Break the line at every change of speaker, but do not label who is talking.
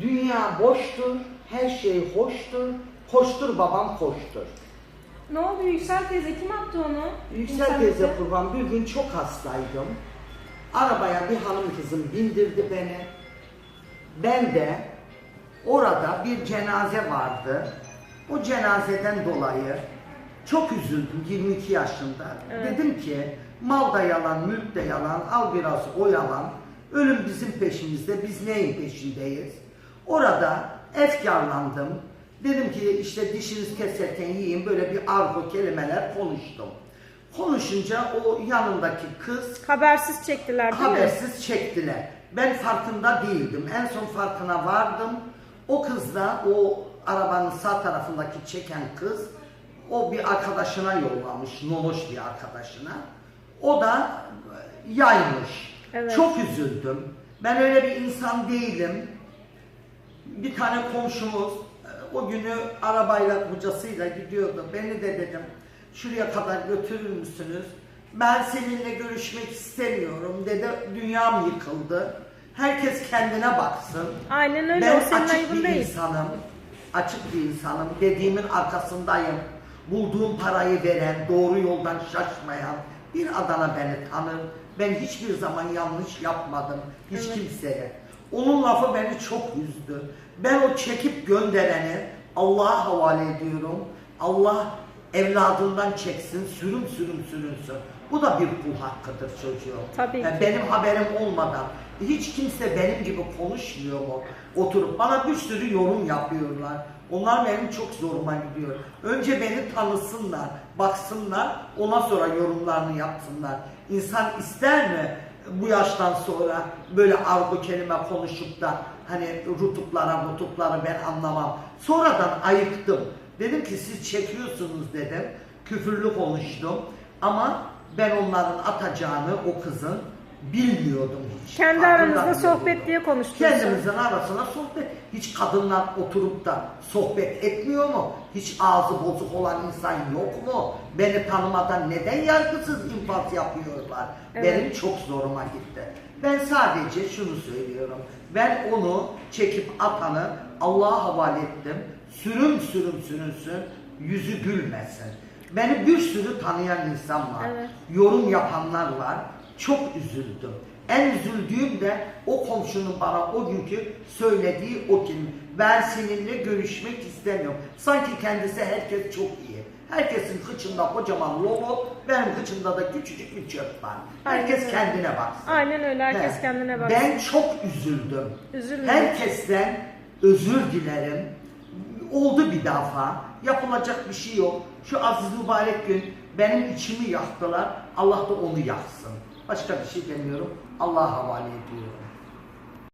Dünya boştur, her şey hoştur. Koştur babam koştur.
Ne oldu Yüksel teyze kim attı onu?
Yüksel teyze kurban bir gün çok hastaydım. Arabaya bir hanım kızım bindirdi beni. Ben de orada bir cenaze vardı. O cenazeden dolayı çok üzüldüm 22 yaşında.
Evet.
Dedim ki mal da yalan, mülk de yalan, al biraz o yalan. Ölüm bizim peşimizde, biz neyin peşindeyiz? Orada efkarlandım. Dedim ki işte dişiniz keserken yiyin böyle bir argo kelimeler konuştum. Konuşunca o yanındaki kız
Habersiz çektiler değil mi?
habersiz çektiler. Ben farkında değildim. En son farkına vardım. O kız da o arabanın sağ tarafındaki çeken kız o bir arkadaşına yollamış. Nonoş bir arkadaşına. O da e, yaymış.
Evet.
Çok üzüldüm. Ben öyle bir insan değilim. Bir tane komşumuz e, o günü arabayla kocasıyla gidiyordu. Beni de dedim şuraya kadar götürür müsünüz? Ben seninle görüşmek istemiyorum dedi. Dünyam yıkıldı. Herkes kendine baksın.
Aynen öyle
Ben
o senin
açık bir
değil.
insanım. Açık bir insanım. Dediğimin arkasındayım. Bulduğum parayı veren, doğru yoldan şaşmayan bir Adana beni tanır. Ben hiçbir zaman yanlış yapmadım. Hiç
Evet.
kimseye. Onun lafı beni çok üzdü. Ben o çekip göndereni Allah'a havale ediyorum. Allah evladından çeksin, sürüm sürüm sürünsün. Bu da bir kul hakkıdır çocuğum.
Tabii
Yani
ki.
benim haberim olmadan hiç kimse benim gibi konuşmuyor mu? Oturup bana bir sürü yorum yapıyorlar. Onlar benim çok zoruma gidiyor. Önce beni tanısınlar, baksınlar, ona sonra yorumlarını yapsınlar. İnsan ister mi bu yaştan sonra böyle argo kelime konuşup da hani rutuplara rutupları ben anlamam. Sonradan ayıktım. Dedim ki siz çekiyorsunuz dedim. Küfürlü konuştum. Ama ben onların atacağını o kızın bilmiyordum hiç.
Kendi
Farkında
aranızda
değildim.
sohbet diye konuştunuz.
Kendimizin arasına sohbet. Hiç kadınlar oturup da sohbet etmiyor mu? Hiç ağzı bozuk olan insan yok mu? Beni tanımadan neden yargısız infaz yapıyorlar?
Evet.
Benim çok zoruma gitti. Ben sadece şunu söylüyorum. Ben onu çekip atanı Allah'a havale ettim. Sürüm sürüm sürünsün, yüzü gülmesin. Beni bir sürü tanıyan insan var.
Evet.
Yorum yapanlar var. Çok üzüldüm. En üzüldüğüm de o komşunun bana o günkü söylediği o kelime. Ben seninle görüşmek istemiyorum. Sanki kendisi herkes çok iyi. Herkesin kıçında kocaman logo, benim kıçımda da küçücük bir çöp var. Herkes
Aynen
kendine baksın.
Aynen öyle herkes
He.
kendine baksın.
Ben çok üzüldüm.
Üzülme.
Herkesten özür dilerim. Oldu bir defa. Yapılacak bir şey yok. Şu aziz mübarek gün benim içimi yaktılar. Allah da onu yaksın. Başka bir şey demiyorum. Allah'a havale ediyorum.